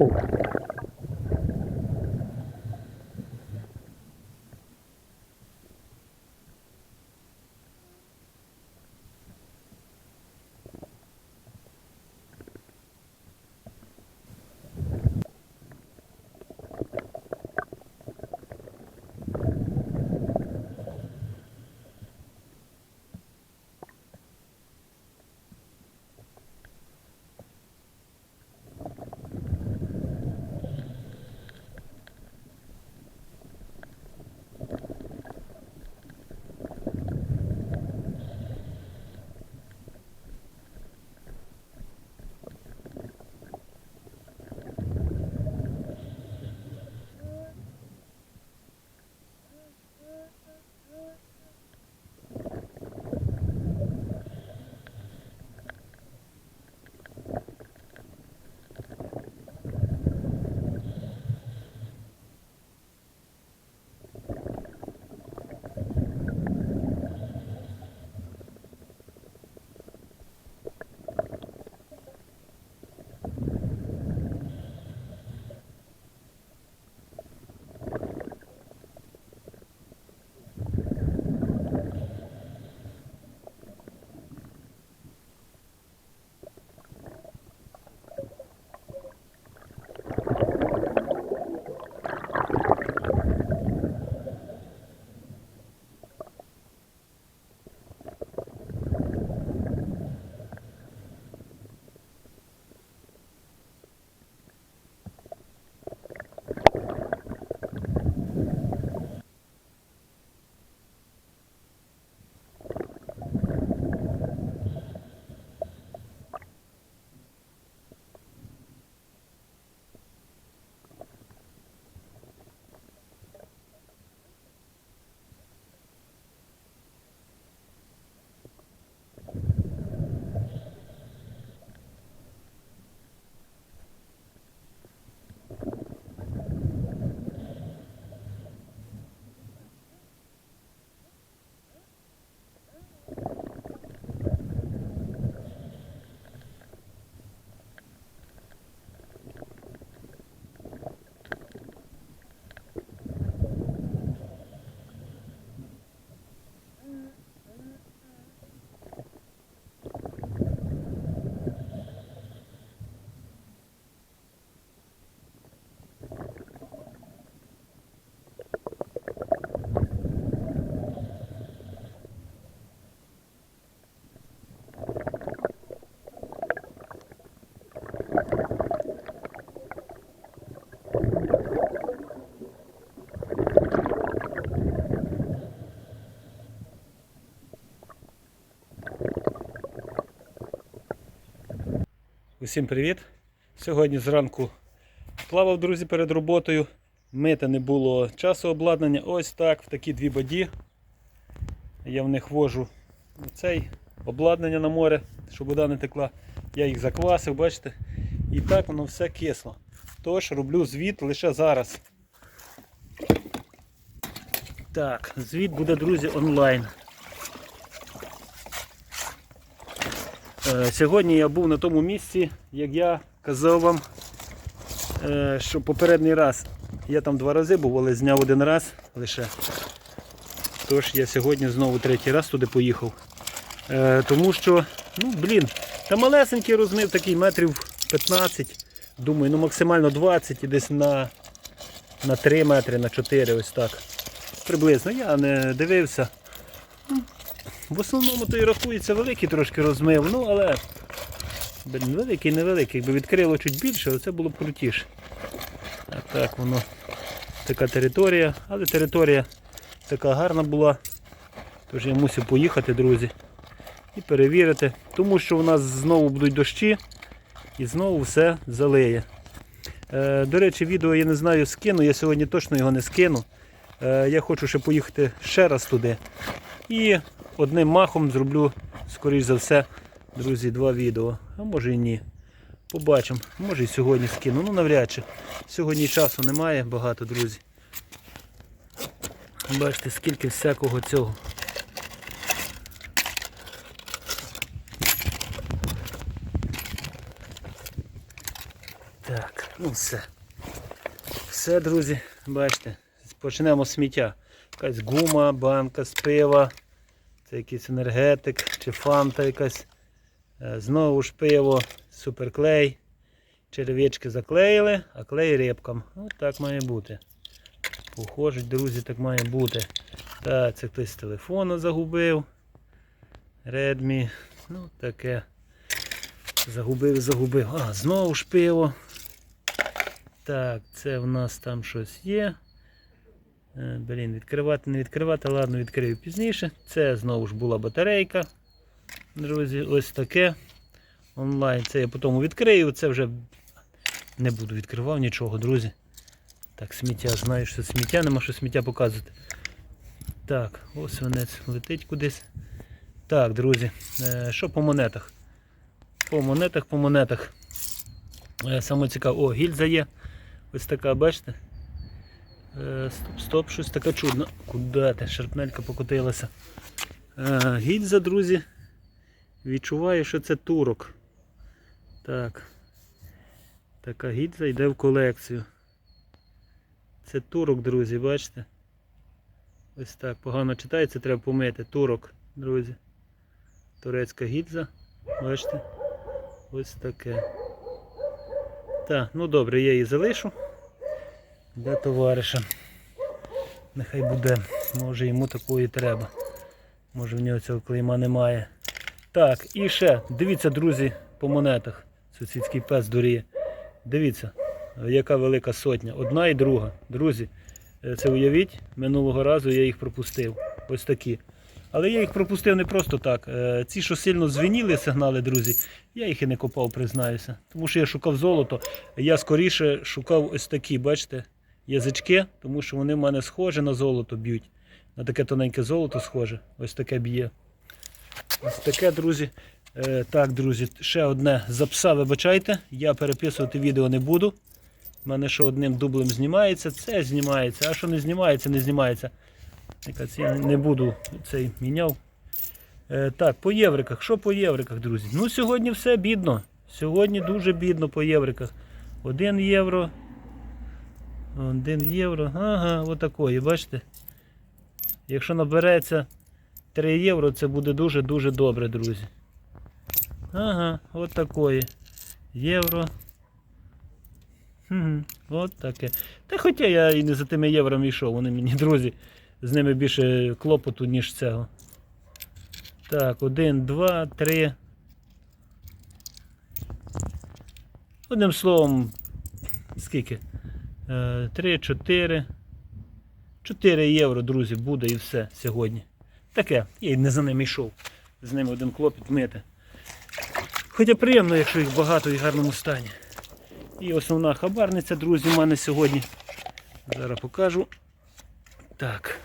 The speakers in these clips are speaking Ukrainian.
О. Усім привіт! Сьогодні зранку плавав, друзі, перед роботою. Мити не було часу обладнання. Ось так, в такі дві боді. Я в них вожу цей обладнання на море, щоб вода не текла. Я їх заквасив, бачите? І так воно все кисло. Тож роблю звіт лише зараз. Так, звіт буде, друзі, онлайн. Сьогодні я був на тому місці, як я казав вам, е, що попередній раз я там два рази був, але зняв один раз лише. Тож я сьогодні знову третій раз туди поїхав. Е, Тому що, ну блін, та малесенький розмір такий метрів 15, думаю, ну максимально 20 і десь на, на 3 метри, на 4 ось так. Приблизно. Я не дивився. В основному то і рахується великий трошки розмив, ну але блін, великий, невеликий. Якби відкрило чуть більше, це було б крутіше. А так воно така територія, але територія така гарна була. Тож я мусив поїхати, друзі, і перевірити, тому що у нас знову будуть дощі і знову все залиє. Е, до речі, відео я не знаю скину, я сьогодні точно його не скину. Е, я хочу ще поїхати ще раз туди. І одним махом зроблю, скоріш за все, друзі, два відео. А може і ні. Побачимо. Може і сьогодні скину. Ну навряд чи. Сьогодні часу немає багато, друзі. Бачите, скільки всякого цього. Так, ну все. Все, друзі, бачите, почнемо з сміття. Якась гума, банка з пива, це якийсь енергетик чи фанта якась. Е, Знову ж пиво, суперклей. Черевички заклеїли, а клей репком. Ось так має бути. Похоже, друзі, так має бути. Так, це хтось з телефону загубив. Redmi. Ну, таке. Загубив, загубив. А, знову ж пиво. Так, це в нас там щось є. Е, Блін, відкривати, не відкривати, ладно, відкрию пізніше. Це знову ж була батарейка. Друзі, ось таке. Онлайн. Це я потім відкрию, це вже не буду відкривав нічого, друзі. Так, сміття, знаю, що сміття, нема що сміття показувати. Так, ось свинець летить кудись. Так, друзі, е, що по монетах? По монетах, по монетах. Е, Саме цікаво, о, гільза є. Ось така, бачите? Е, Стоп, стоп, щось таке чудно. Куди ти? Шарпнелька покотилася. Е, Гільза, друзі. Відчуваю, що це турок. Так. Така гільза йде в колекцію. Це турок, друзі, бачите? Ось так, погано читається, треба помити. Турок, друзі. Турецька гільза. Бачите? Ось таке. Так, ну добре, я її залишу для товариша. Нехай буде. Може йому такої треба. Може в нього цього клейма немає. Так, і ще, дивіться, друзі, по монетах. Сусідський пес дуріє. Дивіться, яка велика сотня. Одна і друга. Друзі, е, це уявіть, минулого разу я їх пропустив. Ось такі. Але я їх пропустив не просто так. Е, Ці, що сильно звеніли сигнали, друзі, я їх і не копав, признаюся. Тому що я шукав золото. Я скоріше шукав ось такі, бачите, язички, тому що вони в мене схожі на золото б'ють. На таке тоненьке золото схоже. Ось таке б'є. Ось таке, друзі. Е, так, друзі, ще одне за пса, вибачайте. Я переписувати відео не буду. У мене що одним дублем знімається, це знімається, а що не знімається, не знімається. Я не буду цей міняв. Е, так, по євриках. Що по євриках, друзі? Ну, сьогодні все бідно. Сьогодні дуже бідно по євриках. Один євро. Один євро. Ага, отакої, бачите? Якщо набереться 3 євро, це буде дуже-дуже добре, друзі. Ага, от такої. Євро. Угу, от таке. Та хоча я і не за тими євро йшов, вони мені, друзі, з ними більше клопоту, ніж цього. Так, один, два, три. Одним словом, скільки? Е, Три, чотири. 4 євро, друзі, буде і все сьогодні. Таке, я й не за ними йшов. З ними один клопіт мити. Хоча приємно, якщо їх багато і в гарному стані. І основна хабарниця, друзі, в мене сьогодні. Зараз покажу. Так.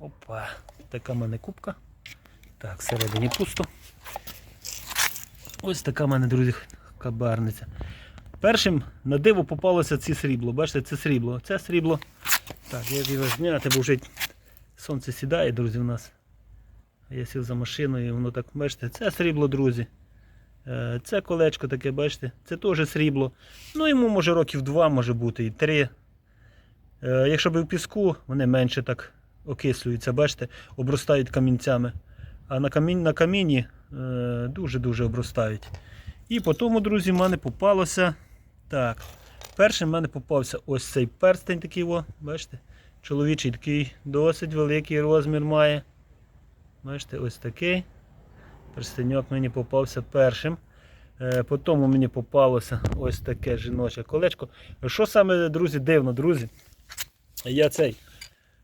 Опа, така в мене кубка. Так, всередині пусто. Ось така в мене, друзі, хабарниця. Першим на диво попалося це срібло. Бачите, це срібло. Це срібло. Так, як його зняти, бо вже сонце сідає, друзі, у нас. Я сів за машиною і воно так, бачите, це срібло, друзі. Е, Це колечко таке, бачите, це теж срібло. Ну йому може років два може бути і три. Е, Якщо б в піску, вони менше так окислюються, бачите, обростають камінцями. А на камінь, на каміні е, дуже-дуже обростають. І по тому, друзі, в мене попалося. Так. Першим в мене попався ось цей перстень такий, о, бачите? Чоловічий такий досить великий розмір має. Бачите, ось такий. Перстеньок мені попався першим. Е, по тому мені попалося ось таке жіноче колечко. Що саме, друзі, дивно, друзі? Я цей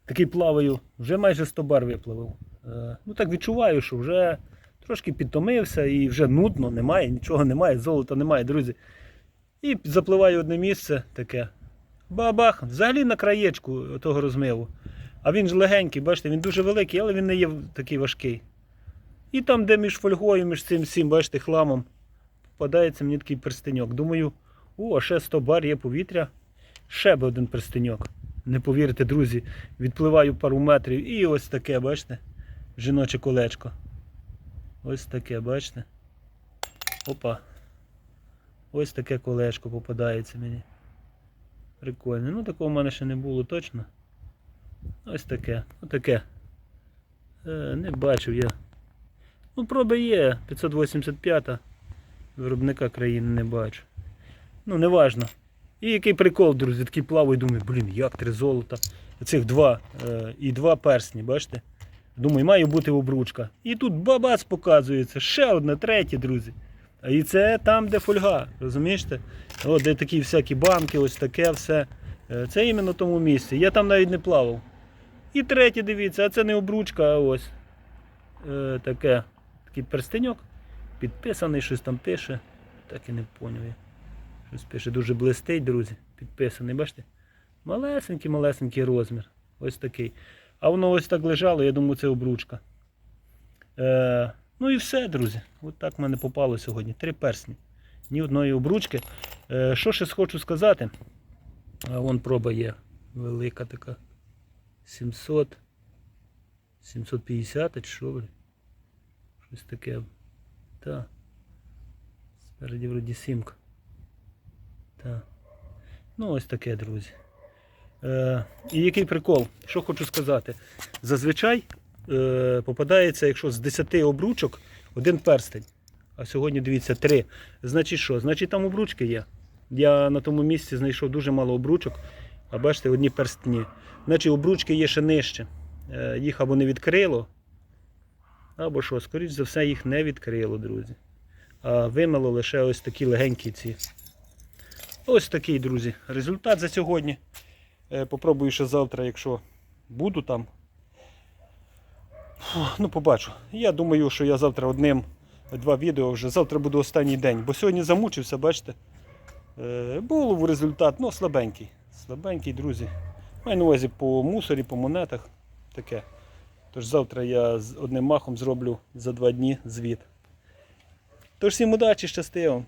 такий плаваю, вже майже 100 бар випливав. Е, ну так відчуваю, що вже трошки підтомився і вже нудно, немає, нічого немає, золота немає, друзі. І запливаю одне місце таке. Бабах, взагалі на краєчку того розмиву. А він ж легенький, бачите, він дуже великий, але він не є такий важкий. І там, де між фольгою, між цим всім, бачите, хламом, попадається мені такий перстеньок. Думаю, о, ще 100 бар є повітря. Ще би один перстеньок. Не повірите, друзі, відпливаю пару метрів і ось таке, бачите, жіноче колечко. Ось таке, бачите? Опа. Ось таке колечко попадається мені. Прикольно. Ну такого в мене ще не було точно. Ось таке. Отаке. Е, не бачив я. Ну, проби є. 585 виробника країни не бачу. Ну, не важно. І який прикол, друзі, такий плаваю, думаю, блін, як три золота. Цих два е, і два персні, бачите? Думаю, має бути обручка. І тут бабац показується, ще одна, третя, друзі. І це там, де фольга, розумієте? О, де такі всякі банки, ось таке все. Е, Це іменно в тому місці. Я там навіть не плавав. І третє, дивіться, а це не обручка, а ось е, таке, такий перстеньок. Підписаний, щось там пише. Так і не поняв я. Щось пише, дуже блистить, друзі. Підписаний, бачите? Малесенький, малесенький розмір. Ось такий. А воно ось так лежало, я думаю, це обручка. Е, ну і все, друзі. От так в мене попало сьогодні. Три персні. Ні одної обручки. Е, що ще хочу сказати? А вон проба є. Велика така. 700. 750 чи що? Щось таке. Так. Спереді вроді сімка. Так. Ну, ось таке, друзі. Е, і який прикол? Що хочу сказати? Зазвичай е, попадається, якщо з 10 обручок, один перстень. А сьогодні, дивіться, три. Значить що? Значить там обручки є. Я на тому місці знайшов дуже мало обручок, а бачите, одні перстні. Значить, обручки є ще нижче. Е, їх або не відкрило, або що, скоріш за все, їх не відкрило, друзі. А вимило лише ось такі легенькі ці. Ось такий, друзі, результат за сьогодні. Е, Попробую ще завтра, якщо буду там. Фу, Ну, побачу. Я думаю, що я завтра одним два відео вже. Завтра буде останній день. Бо сьогодні замучився, бачите. Е, Був результат, ну, слабенький. Слабенький, друзі. Маю на увазі по мусорі, по монетах. Таке. Тож завтра я з одним махом зроблю за два дні звіт. Тож всім удачі, щасти вам.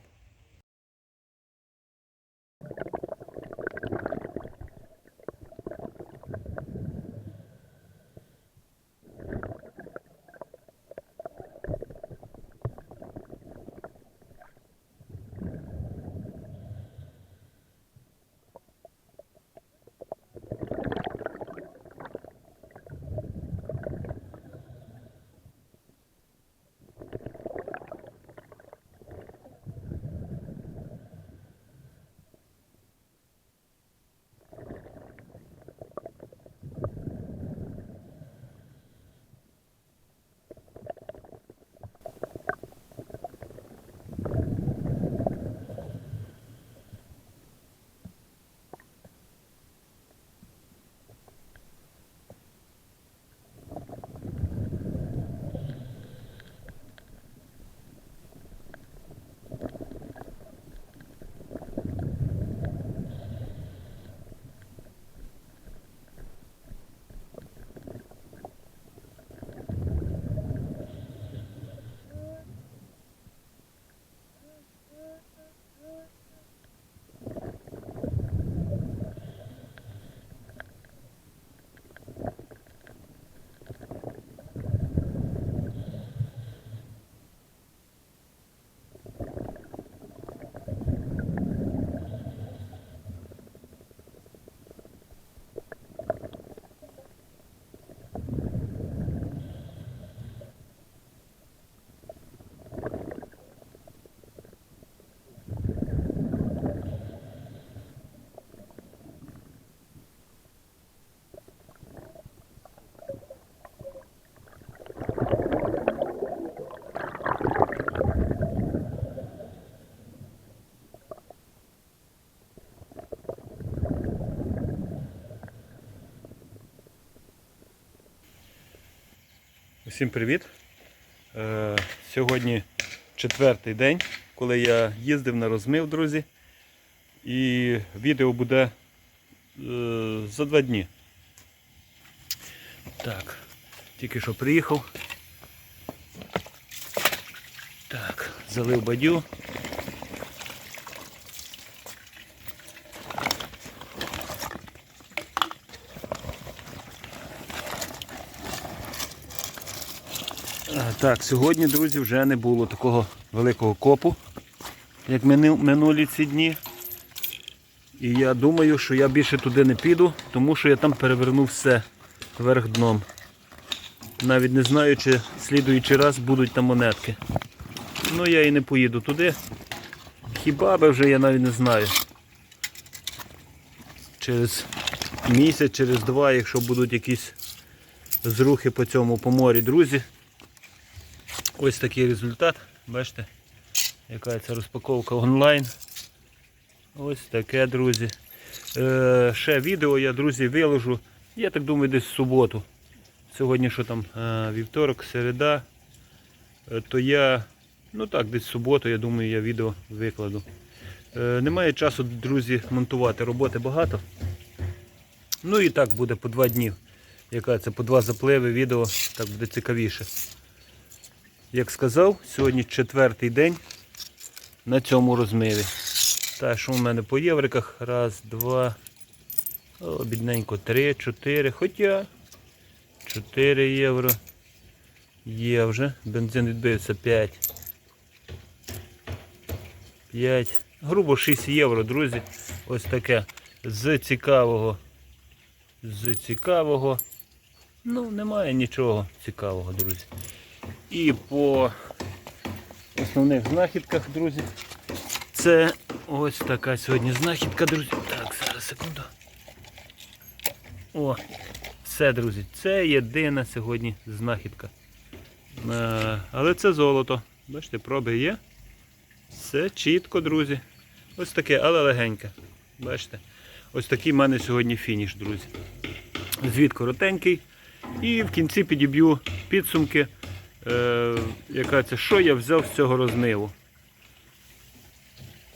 Усім привіт! Е, сьогодні четвертий день, коли я їздив на розмив, друзі. І відео буде е, за два дні. Так, тільки що приїхав. Так, залив бадю. А, Так, сьогодні, друзі, вже не було такого великого копу, як минулі ці дні. І я думаю, що я більше туди не піду, тому що я там перевернув все вверх дном. Навіть не знаю, чи слідуючий раз будуть там монетки. Ну я і не поїду туди. Хіба би вже я навіть не знаю. Через місяць, через два, якщо будуть якісь зрухи по цьому по морі, друзі. Ось такий результат. Бачите, яка це розпаковка онлайн. Ось таке, друзі. Е, ще відео я, друзі, виложу. Я так думаю, десь в суботу. Сьогодні що там, е, вівторок, середа. Е, то я, ну так, десь в суботу, я думаю, я відео викладу. Немає часу, друзі, монтувати. Роботи багато. Ну і так буде по два дні. Яка це по два запливи відео, так буде цікавіше. Як сказав, сьогодні четвертий день на цьому розмиві. Так, що у мене по євриках? Раз, два, о, бідненько, три, чотири. Хоча 4 євро. Є вже. Бензин відбився 5. 5. Грубо 6 євро, друзі. Ось таке. З цікавого. З цікавого. Ну, немає нічого цікавого, друзі. І по основних знахідках, друзі. Це ось така сьогодні знахідка, друзі. Так, зараз секунду. О, все, друзі, це єдина сьогодні знахідка. Е, але це золото. Бачите, проби є. Все чітко, друзі. Ось таке, але легеньке. Бачите? Ось такий в мене сьогодні фініш, друзі. Звід коротенький. І в кінці підіб'ю підсумки, е, яка це, що я взяв з цього розмиву.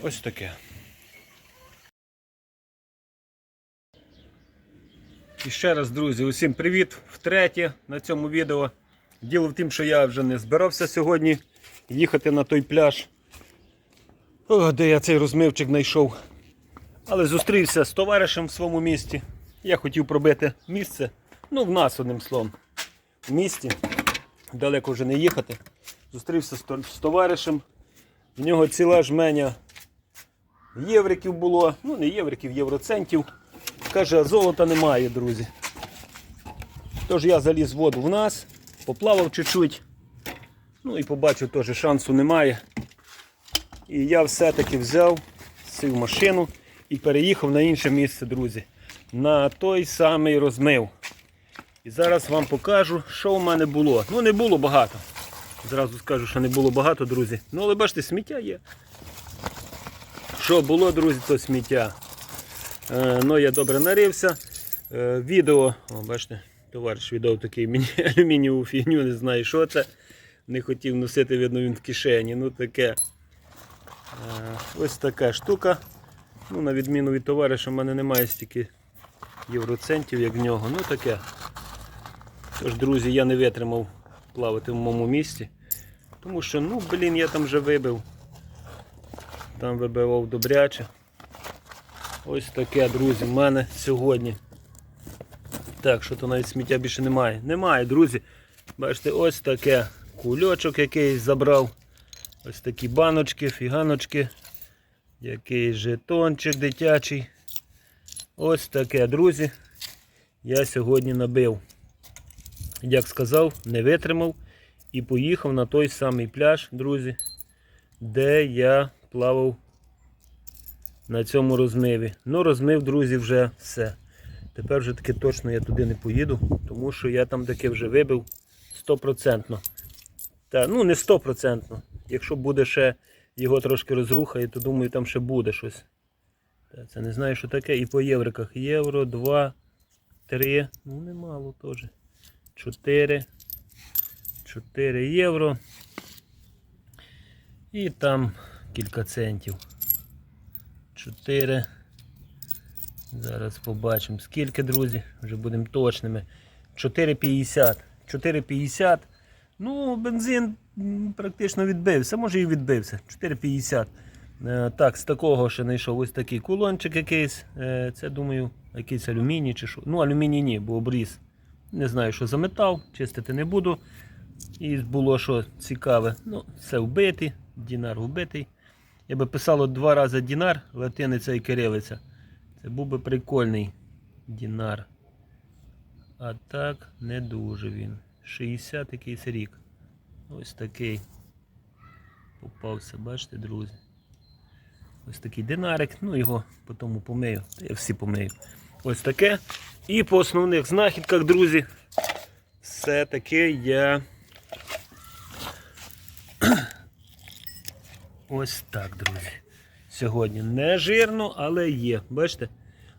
Ось таке. І ще раз, друзі, усім привіт втретє на цьому відео. Діло в тім, що я вже не збирався сьогодні їхати на той пляж, о, де я цей розмивчик знайшов. Але зустрівся з товаришем в своєму місті. Я хотів пробити місце, ну в нас одним словом, в місті. Далеко вже не їхати. Зустрівся з товаришем. В нього ціла жменя євриків було, ну не євриків, євроцентів. Каже, а золота немає, друзі. Тож я заліз в воду в нас, поплавав чуть-чуть. Ну і побачив теж шансу немає. І я все-таки взяв, сів машину і переїхав на інше місце, друзі. На той самий розмив. Зараз вам покажу, що в мене було. Ну не було багато. Зразу скажу, що не було багато, друзі. Ну але бачите, сміття є. Що було, друзі, то сміття. Е, ну, я добре нарився. Е, відео, о, бачите, товариш віддав такий мені алюмінієву фігню, не знаю, що це. Не хотів носити, видно, він в кишені. Ну таке. Е, ось така штука. Ну, на відміну від товариша, в мене немає стільки євроцентів, як в нього. Ну таке. Тож, друзі, я не витримав плавати в моєму місті. Тому що, ну, блін, я там вже вибив. Там вибивав добряче. Ось таке, друзі, в мене сьогодні. Так, що то навіть сміття більше немає. Немає, друзі. Бачите, ось таке кульочок якийсь забрав. Ось такі баночки, фіганочки. Якийсь жетончик дитячий. Ось таке, друзі. Я сьогодні набив. Як сказав, не витримав і поїхав на той самий пляж, друзі, де я плавав на цьому розмиві. Ну, розмив, друзі, вже все. Tепер вже таки точно я туди не поїду, тому що я там таке вже вибив 100%. Та, ну, не 100%. Якщо буде ще його трошки розрухає, то думаю, там ще буде щось. Та, це не знаю, що таке. І по євриках. Євро, 2, 3. Ну, немало теж. 4. 4 євро. І там кілька центів. 4. Зараз побачимо. Скільки, друзі, вже будемо точними. 4,50. 4,50. Ну, бензин практично відбився. Може і відбився. 4,50. Е, Так, з такого ще знайшов ось такий кулончик якийсь. Е, Це, думаю, якийсь алюміній чи що. Ну, алюміній ні, бо обріз. Не знаю, що за метал, чистити не буду. І було що цікаве. Ну, це вбитий, дінар вбитий. Я би писало два рази дінар, латиниця і кирилиця. Це був би прикольний дінар. А так не дуже він. 60 якийсь рік. Ось такий. Попався, бачите, друзі. Ось такий динарик, ну його потім помию. Я всі помию. Ось таке. І по основних знахідках, друзі, все-таки я. Ось так, друзі. Сьогодні не жирно, але є. Бачите?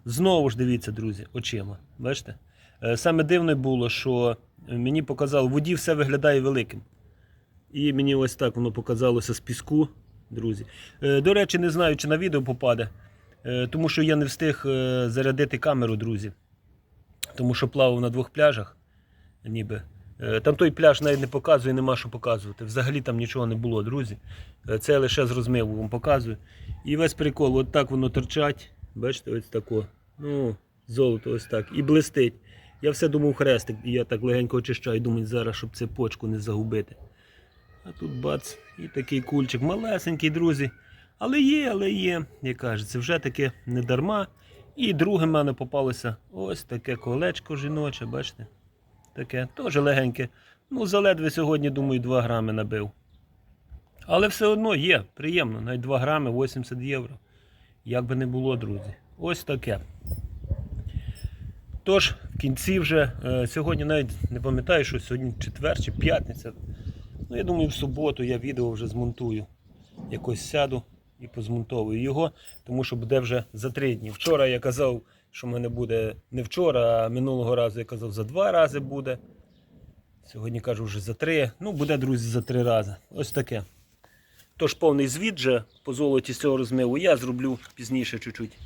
Знову ж дивіться, друзі, очима. Бачите? Е, Саме дивне було, що мені показало, в воді все виглядає великим. І мені ось так воно показалося з піску, друзі. Е, До речі, не знаю, чи на відео попаде, тому що я не встиг е, зарядити камеру, друзі. Тому що плавав на двох пляжах. Ніби. Е, Там той пляж навіть не показує, нема що показувати. Взагалі там нічого не було, друзі. Е, Це лише з розмиву вам показую. І весь прикол, от так воно торчать. Бачите, ось тако. Ну, золото ось так. І блистить. Я все думав хрестик, і я так легенько очищаю, думаю, зараз, щоб цепочку не загубити. А тут бац, і такий кульчик малесенький, друзі. Але є, але є, як кажеться, вже таке не дарма. І друге в мене попалося ось таке колечко жіноче, бачите? Таке, теж легеньке. Ну, заледве сьогодні, думаю, 2 грами набив. Але все одно є, приємно, навіть 2 грами 80 євро. Як би не було, друзі. Ось таке. Тож, в кінці вже, е, сьогодні навіть не пам'ятаю, що сьогодні четвер чи п'ятниця. Ну, я думаю, в суботу я відео вже змонтую. Якось сяду і позмонтовую його, тому що буде вже за три дні. Вчора я казав, що в мене буде не вчора, а минулого разу я казав, за два рази буде. Сьогодні кажу вже за три. Ну, буде, друзі, за три рази. Ось таке. Тож повний звіт же по золоті з цього розмиву я зроблю пізніше чуть-чуть,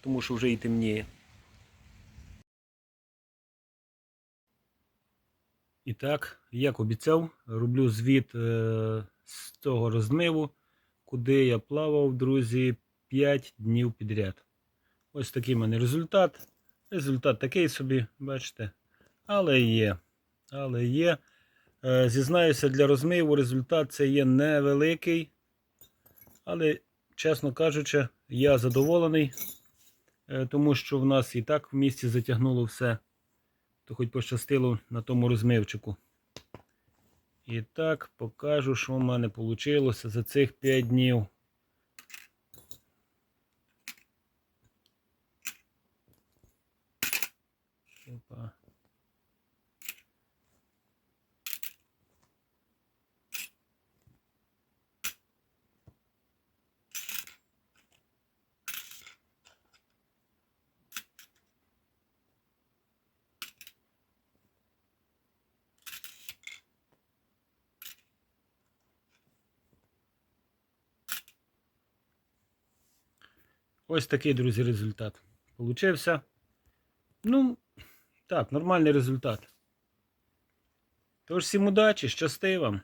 тому що вже і темніє. І так, як обіцяв, роблю звіт е, з цього розмиву, куди я плавав, друзі, 5 днів підряд. Ось такий в мене результат. Результат такий собі, бачите. Але є. Але є. Е, зізнаюся, для розмиву результат це є невеликий. Але, чесно кажучи, я задоволений, е, тому що в нас і так в місті затягнуло все то хоч пощастило на тому розмивчику. І так, покажу, що в мене вийшло за цих 5 днів. Опа. Ось такий, друзі, результат. Получився. Ну, так, нормальний результат. Тож всім удачі, щасти вам!